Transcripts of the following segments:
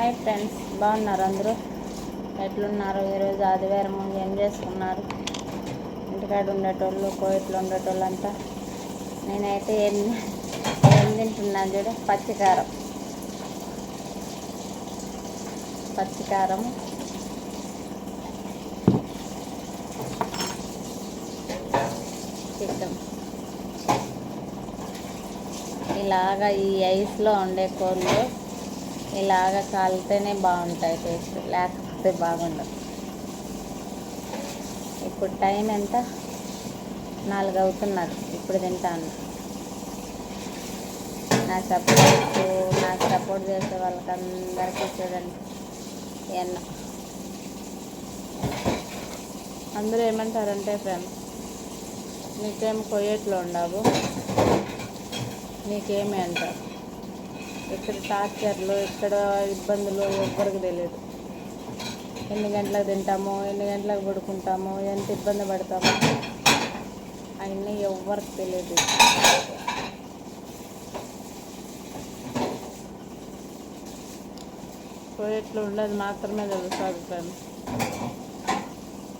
Hi friends బాగున్నారు అందరూ? ఎట్లున్నారు? ఈరోజు ఆదివారం ఏం చేసుకున్నారు? ఇంటికాడ ఉండేటోళ్ళు కోయిట్లో ఉండేటోళ్ళు అంతా నేనైతే ఏం ఏం తింటున్నాను చూడు పచ్చికారం. పచ్చికారం. చికెన్ ఇలాగా ఈ ఐస్లో ఉండే కోళ్ళు ఇలాగ కాలితేనే బాగుంటాయి టేస్ట్ లేకపోతే బాగుండదు ఇప్పుడు టైం ఎంత? నాలుగు అవుతున్నది ఇప్పుడు తింటాను. నా సపోర్ట్ నాకు సపోర్ట్ చేసే వాళ్ళకి అందరికీ చూడండి. ఎన్న అందరూ ఏమంటారంటే ఫ్రెండ్స్ నీకేం కొయ్యట్లో ఉండవు నీకేమి అంటారు ఇక్కడ టార్చర్లు ఇక్కడ ఇబ్బందులు ఎవ్వరికి తెలియదు. ఎన్ని గంటలకు తింటాము ఎన్ని గంటలకు పడుకుంటాము ఎంత ఇబ్బంది పడతాము అవన్నీ ఎవ్వరికి తెలియదు. పోయేట్లు ఉండదు మాత్రమే తెలుస్తుంది ఫ్రెండ్స్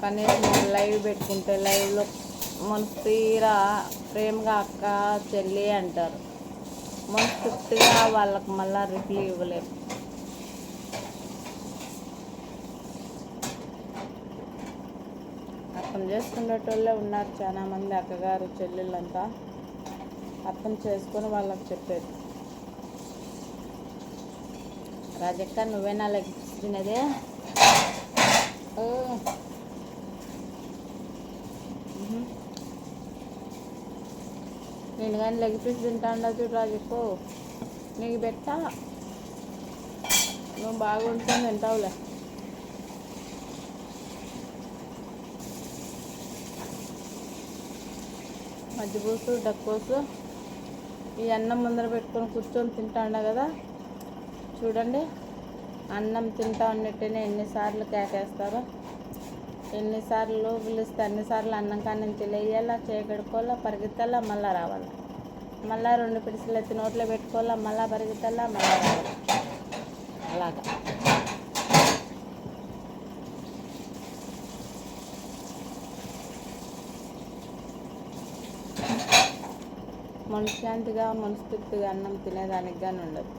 కనీసం లైవ్ పెట్టుకుంటే లైవ్లో మన తీరా ప్రేమగా అక్క చెల్లి అంటారు. మనస్ఫూర్తిగా వాళ్ళకి మళ్ళా రిప్లై ఇవ్వలేము అర్థం చేసుకునేటోళ్ళే ఉన్నారు చాలా మంది అక్కగారు చెల్లెళ్ళంతా. అర్థం చేసుకొని వాళ్ళకి చెప్పేది. రాజక్క నువ్వేనా లెక్కించినదే ఓ నేను కానీ లెగ్ పీస్ తింటా ఉండదు చూడు రాజుకో నీకు పెట్టా? నువ్వు బాగా ఉంటుంది తింటావులే. మజ్జిపూసు డక్కోసు ఈ అన్నం ముందర పెట్టుకొని కూర్చొని తింటాడా కదా? చూడండి. అన్నం తింటా ఉన్నట్టేనే ఎన్నిసార్లు కేకేస్తారో. ఎన్నిసార్లు పిలుస్తే అన్నిసార్లు అన్నం కానీ తెలియాలా చేయగడుకోవాలా పరిగెత్తాలా మళ్ళా రావాలా? మళ్ళా రెండు పిడిసలు ఎత్తి నోట్లో పెట్టుకోవాలా మళ్ళా పరిగెత్తాలా మళ్ళా రావాలా? అలాగా. మనశ్శాంతిగా మనస్ఫూర్తిగా అన్నం తినేదానికి కానీ ఉండదు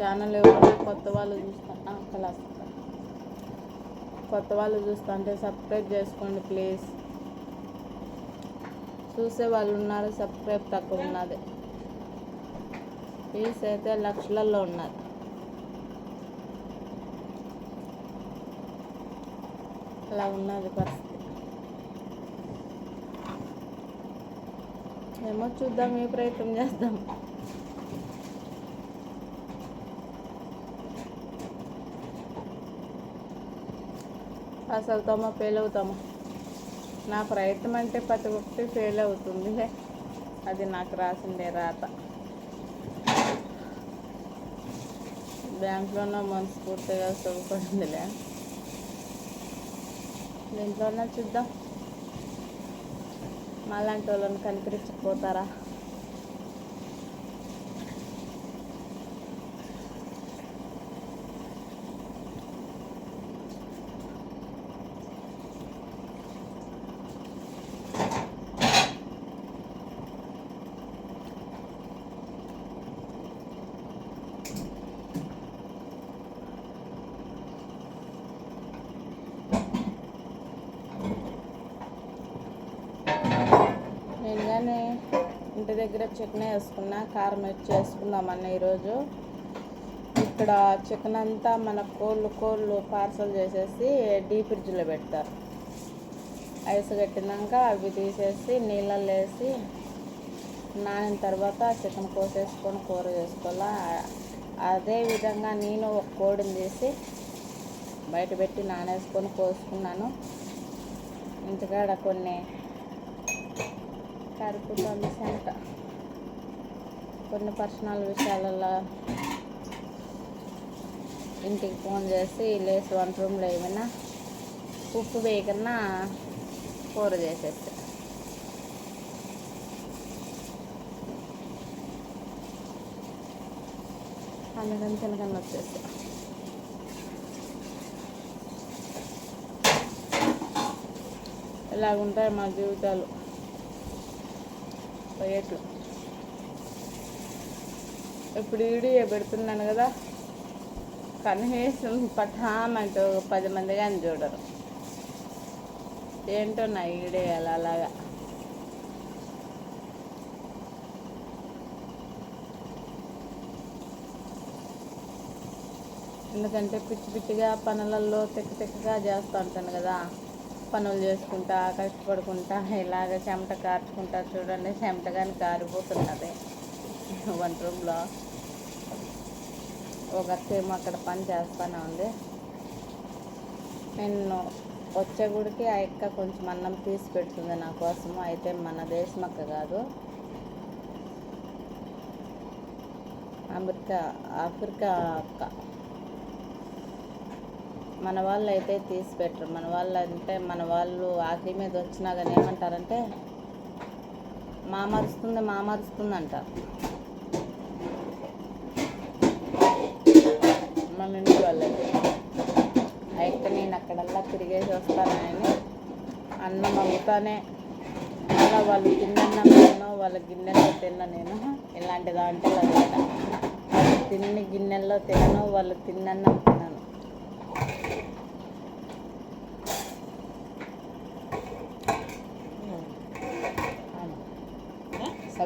ఛానల్ ఎవరైనా కొత్త వాళ్ళు చూస్తా క్లాస్ కొత్త వాళ్ళు చూస్తా అంటే సబ్స్క్రైబ్ చేసుకోండి ప్లీజ్ చూసే వాళ్ళు ఉన్నారు సబ్స్క్రైబ్ తక్కువ ఉన్నది. ప్లీజ్ అయితే లక్షలలో ఉన్నది. అలా ఉన్నది పరిస్థితి. ఏమో చూద్దాం ఏ ప్రయత్నం చేద్దాం. పాస్ అవుతామా ఫెయిల్ అవుతామా నా ప్రయత్నం అంటే ప్రతి ఒక్కటి ఫెయిల్ అవుతుంది అది నాకు రాసిందే రాత. బ్యాంక్లోనో మనస్ఫూర్తిగా చదువుకుంటుందిలే దీంట్లోనే చూద్దాం. మాలాంటి వాళ్ళని కనిపించకపోతారా నేను కానీ ఇంటి దగ్గర చికెన్ వేసుకున్నా కారం వేసుకుందామన్న ఈరోజు. ఇక్కడ చికెన్ అంతా మన కోళ్ళు కోళ్ళు పార్సల్ చేసేసి డీ ఫ్రిడ్జ్లో పెడతారు. ఐస్ కట్టినాక అవి తీసేసి నీళ్ళల్లో వేసి నానిన తర్వాత చికెన్ కోసేసుకొని కూర చేసుకోవాలా. అదే విధంగా నేను ఒక కోడిని తీసి బయట పెట్టి నానేసుకొని కోసుకున్నాను. ఇంటికాడ కొన్ని కరుపుతుంది సెంట కొన్ని పర్సనల్ విషయాలలో ఇంటికి ఫోన్ చేసి లేసి వంట రూమ్లో ఏమైనా ఉప్పు వేయకన్నా కూర చేసేస్తే. అందుకని తినకన్నా వచ్చేస్తా. ఇలాగుంటాయి మా జీవితాలు? పోయేట్లు ఇప్పుడు వీడియో పెడుతున్నాను కదా. కనీసం పఠామంటూ ఒక పది మంది కానీ చూడరు. ఏంటో నా వీడియోలు అలాగా. ఎందుకంటే పిచ్చి పిచ్చిగా పనులలో తిక్క తిక్కగా చేస్తూ ఉంటాను కదా. పనులు చేసుకుంటా కష్టపడుకుంటా ఇలాగ చెమట కార్చుకుంటా చూడండి. చెమట కానీ కారిపోతున్నది. వన్ రూమ్లో. ఒక అక్కేమో అక్కడ పని చేస్తానే ఉంది. నేను వచ్చే గుడికి ఆ అక్క కొంచెం అన్నం తీసి పెడుతుంది నా కోసము. అయితే మన దేశం అక్క కాదు. అమెరికా ఆఫ్రికా అక్క. మన వాళ్ళు అయితే తీసి పెట్టరు. మన వాళ్ళు అంటే మన వాళ్ళు ఆఖరి మీద వచ్చినా కానీ ఏమంటారంటే మా మరుస్తుంది మా మరుస్తుంది అంటారు మన ఇంటి వాళ్ళైతే అయితే నేను అక్కడల్లా తిరిగేసి వస్తానని అన్నం అమ్ముతానే అలా వాళ్ళు తిన్నన్నం తినో వాళ్ళ గిన్నెలో తిన్న నేను. ఇలాంటి దాంట్లో తిన్న వాళ్ళు గిన్నెల్లో తినను వాళ్ళు తిన్నన్నం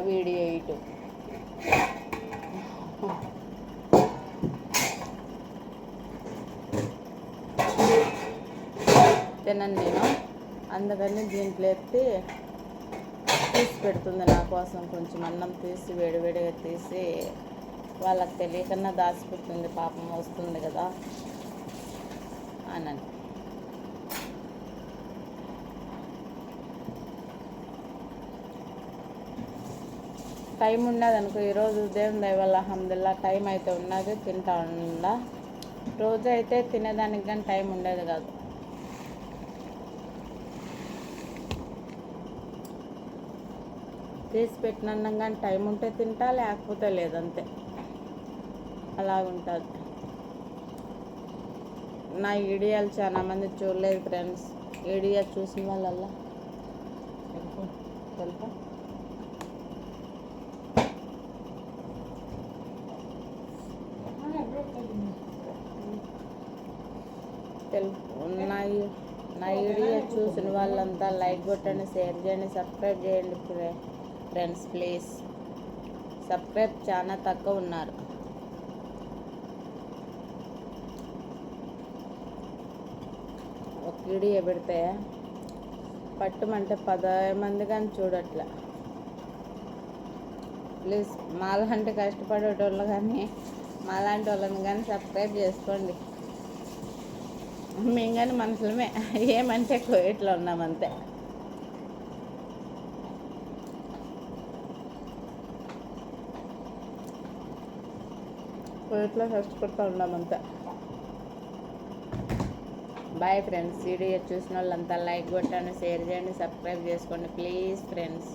తినను వీడియో తినను నేను. అందుకని దీంట్లో ఎత్తి తీసి పెడుతుంది నా కోసం కొంచెం అన్నం తీసి వేడివేడిగా తీసి. వాళ్ళకి తెలియకన్నా దాచిపెడుతుంది పాపం వస్తుంది కదా. అని టైం ఉన్నది అనుకో ఈరోజు దేవుని దయవల్ల అహమ్దుల్లా టైం అయితే ఉన్నది తింటా ఉండా. రోజు అయితే తినేదానికి కానీ టైం ఉండేది కాదు. తీసి పెట్టినన్నం కానీ టైం ఉంటే తింటా లేకపోతే లేదంతే. అలాగుంటుంది. నా ఈడియాలు చాలా మంది చూడలేదు ఫ్రెండ్స్. ఈడియా చూసిన వాళ్ళల్లా. తెలుపా తెలుపు నా నా వీడియో చూసిన వాళ్ళంతా లైక్ కొట్టండి షేర్ చేయండి సబ్స్క్రైబ్ చేయండి ఫ్రెండ్స్ ప్లీజ్. సబ్స్క్రైబ్ చాలా తక్కువ ఉన్నారు. ఒక వీడియో పెడితే పట్టమంటే పద మంది కానీ చూడట్లే. ప్లీజ్ మాలాంటి కష్టపడేటోళ్ళు కానీ మాలాంటి వాళ్ళని కానీ సబ్స్క్రైబ్ చేసుకోండి. మేము కానీ మనుషులమే. ఏమంటే కోయట్లో ఉన్నామంతే కోయట్లో కష్టపడుతూ ఉన్నాం బాయ్ ఫ్రెండ్స్ వీడియో చూసిన వాళ్ళంతా లైక్ కొట్టండి షేర్ చేయండి సబ్స్క్రైబ్ చేసుకోండి. Please friends